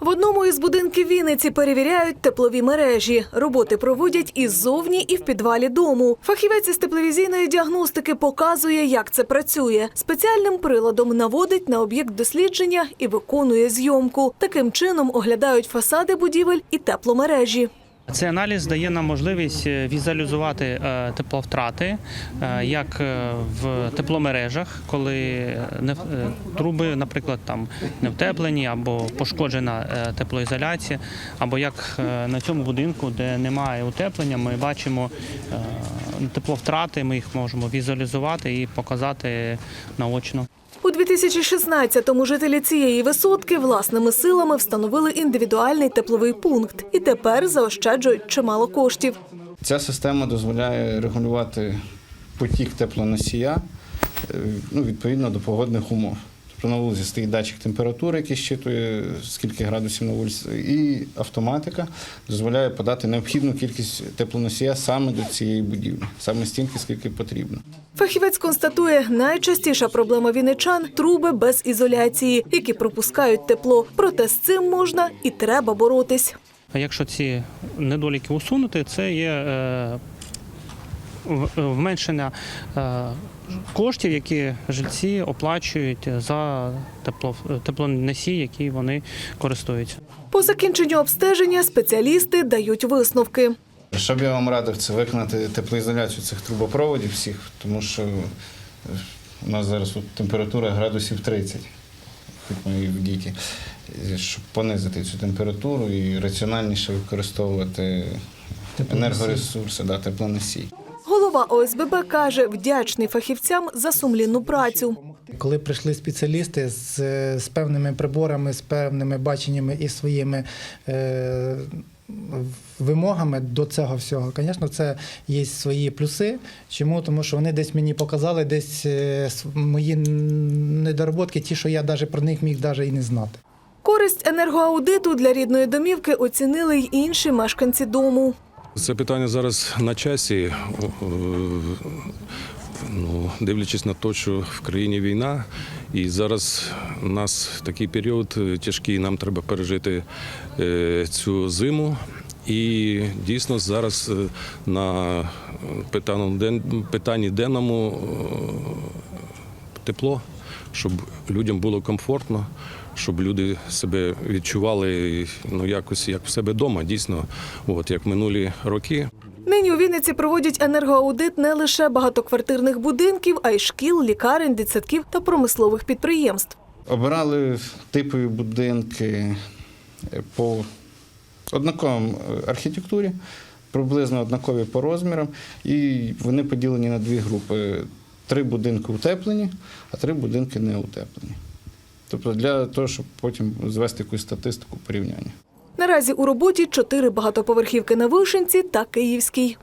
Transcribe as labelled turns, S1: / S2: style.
S1: В одному із будинків Вінниці перевіряють теплові мережі. Роботи проводять і ззовні, і в підвалі дому. Фахівець із тепловізійної діагностики показує, як це працює. Спеціальним приладом наводить на об'єкт дослідження і виконує зйомку. Таким чином оглядають фасади будівель і тепломережі.
S2: Цей аналіз дає нам можливість е, візуалізувати е, тепловтрати е, як в тепломережах, коли труби, наприклад, там не втеплені або пошкоджена теплоізоляція, або як на цьому будинку, де немає утеплення, ми бачимо тепловтрати, ми їх можемо візуалізувати і показати наочно.
S1: У 2016-му жителі цієї висотки власними силами встановили індивідуальний тепловий пункт і тепер заощаджують чимало коштів.
S3: Ця система дозволяє регулювати потік теплоносія е, ну, відповідно до погодних умов. Тобто на вулиці стоїть датчик температури, який щитує скільки градусів на вулиці, і автоматика дозволяє подати необхідну кількість теплоносія саме до цієї будівлі, саме стільки, скільки потрібно.
S1: Фахівець констатує, найчастіша проблема вінничан – труби без ізоляції, які пропускають тепло. Проте з цим можна і треба боротись.
S2: А якщо ці недоліки усунути, це є е, вменшення е, коштів, які жильці оплачують за тепло, теплоносій, які вони користуються.
S1: По закінченню обстеження спеціалісти дають висновки.
S3: Що б я вам радив, це виконати теплоізоляцію цих трубопроводів всіх, тому що е, у нас зараз тут температура градусів 30, хоч ми діти, в діті, Е, щоб понизити цю температуру і раціональніше використовувати енергоресурси, да, теплоносій.
S1: Голова ОСББ каже, вдячний фахівцям за сумлінну працю.
S4: Коли прийшли спеціалісти з, з певними приборами, з певними баченнями і своїми е, вимогами до цього всього, звісно, це є свої плюси. Чому? Тому що вони десь мені показали десь е, мої недоработки, ті, що я навіть про них міг навіть і не знати.
S1: Користь енергоаудиту для рідної домівки оцінили й інші мешканці дому.
S5: Це питання зараз на часі. Е, Ну, дивлячись на те, що в країні війна, і зараз у нас такий період е, тяжкий, нам треба пережити е, цю зиму. І дійсно зараз е, на питанні, ден- питанні денному тепло, щоб людям було комфортно, щоб люди себе відчували ну, якось як в себе вдома, дійсно, от як минулі роки.
S1: Нині у Вінниці проводять енергоаудит не лише багатоквартирних будинків, а й шкіл, лікарень, дитсадків та промислових підприємств.
S3: Обирали типові будинки е, по однаковій архітектурі, приблизно однакові по розмірам, і вони поділені на дві групи: три будинки утеплені, а три будинки не утеплені. Тобто для того, щоб потім звести якусь статистику порівняння.
S1: Наразі у роботі чотири багатоповерхівки на Вишенці та Київській.